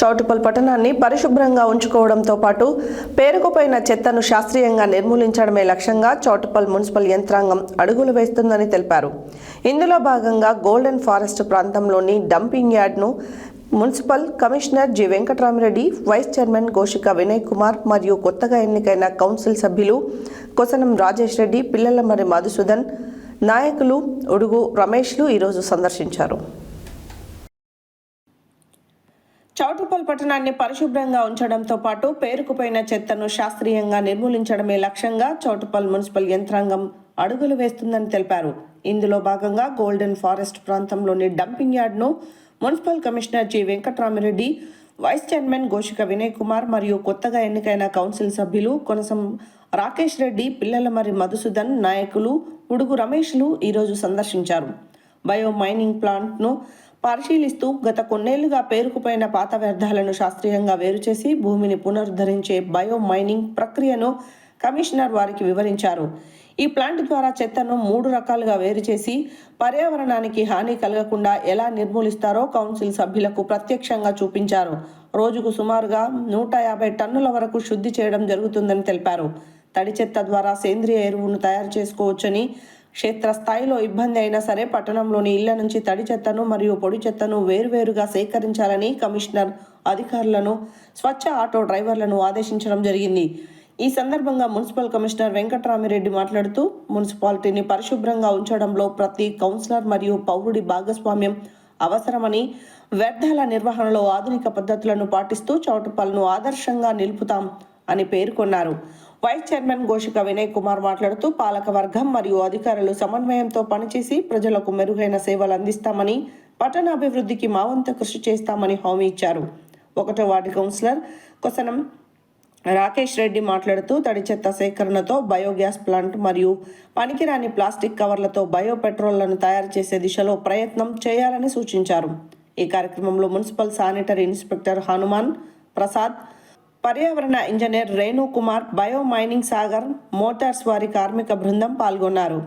చౌటుపల్ పట్టణాన్ని పరిశుభ్రంగా ఉంచుకోవడంతో పాటు పేరుకుపోయిన చెత్తను శాస్త్రీయంగా నిర్మూలించడమే లక్ష్యంగా చౌటుపల్ మున్సిపల్ యంత్రాంగం అడుగులు వేస్తుందని తెలిపారు. ఇందులో భాగంగా గోల్డెన్ ఫారెస్ట్ ప్రాంతంలోని dumping యార్డ్ను municipal commissioner G. Venkataramireddy vice chairman Goshika Vinay Kumar మరియు కొత్తగా ఎన్నికైన కౌన్సిల్ సభ్యులు కొసనం రాజేష్ రెడ్డి పిల్లల మరి మధుసూదన్ నాయకులు ఉడుగు రమేష్లు ఈరోజు సందర్శించారు. చౌటుపల్ పట్టణాన్ని పరిశుభ్రంగా ఉంచడంతో పాటు పేరుకుపోయిన చెత్తను శాస్త్రీయంగా నిర్మూలించడమే లక్ష్యంగా చౌటుపల్ మున్సిపల్ యంత్రాంగం అడుగులు వేస్తుందని తెలిపారు. ఇందులో భాగంగా గోల్డెన్ ఫారెస్ట్ ప్రాంతంలోని dumping యార్డ్ను municipal commissioner G Venkatramireddy vice chairman Goshika Vinay Kumar మరియు కొత్తగా ఎన్నికైన కౌన్సిల్ సభ్యులు కొనసం రాకేష్ రెడ్డి పిల్లల మరి మధుసూదన్ నాయకులు ఉడుగు రమేష్లు ఈరోజు సందర్శించారు. బయో మైనింగ్ ప్లాంట్ను పరిశీలిస్తూ గత కొన్నేళ్ళుగా పేరుకుపోయిన పాత వ్యర్థాలను శాస్త్రీయంగా వేరు చేసి భూమిని పునరుద్ధరించే బయో మైనింగ్ ప్రక్రియను కమిషనర్ వారికి వివరించారు. ఈ ప్లాంట్ ద్వారా చెత్తను మూడు రకాలుగా వేరు చేసి పర్యావరణానికి హాని కలగకుండా ఎలా నిర్మూలిస్తారో కౌన్సిల్ సభ్యులకు ప్రత్యక్షంగా చూపించారు. రోజుకు సుమారుగా నూట యాభై టన్నుల వరకు శుద్ధి చేయడం జరుగుతుందని తెలిపారు. తడి చెత్త ద్వారా సేంద్రియ ఎరువును తయారు చేసుకోవచ్చని క్షేత్రస్థాయిలో ఇబ్బంది అయినా సరే పట్టణంలోని ఇళ్ళ నుంచి తడి చెత్తను మరియు పొడి చెత్తను వేరువేరుగా సేకరించాలని కమిషనర్ అధికారులను స్వచ్ఛ ఆటో డ్రైవర్లను ఆదేశించడం జరిగింది. ఈ సందర్భంగా మున్సిపల్ కమిషనర్ వెంకటరామిరెడ్డి మాట్లాడుతూ మున్సిపాలిటీని పరిశుభ్రంగా ఉంచడంలో ప్రతి కౌన్సిలర్ మరియు పౌరుడి భాగస్వామ్యం అవసరమని వ్యర్థాల నిర్వహణలో ఆధునిక పద్ధతులను పాటిస్తూ చౌటుపల్ను ఆదర్శంగా నిలుపుతాం అని పేర్కొన్నారు. వైస్ చైర్మన్ ఘోషిక వినయ్ కుమార్ మాట్లాడుతూ పాలక వర్గం మరియు అధికారులు సమన్వయంతో పనిచేసి ప్రజలకు మెరుగైన సేవలు అందిస్తామని పట్టణాభివృద్ధికి మావంత మా వంతు కృషి చేస్తామని హామీ ఇచ్చారు. ఒకటో వార్డు కౌన్సిలర్ కొసనం రాకేష్ రెడ్డి మాట్లాడుతూ తడి చెత్త సేకరణతో బయోగ్యాస్ ప్లాంట్ మరియు పనికిరాని ప్లాస్టిక్ కవర్లతో బయో పెట్రోళ్ళను తయారు చేసే దిశలో ప్రయత్నం చేయాలని సూచించారు. ఈ కార్యక్రమంలో municipal sanitary inspector Hanuman Prasad పర్యావరణ engineer Renukumar bio mining Sagar motors వారి కార్మిక బృందం పాల్గొన్నారు.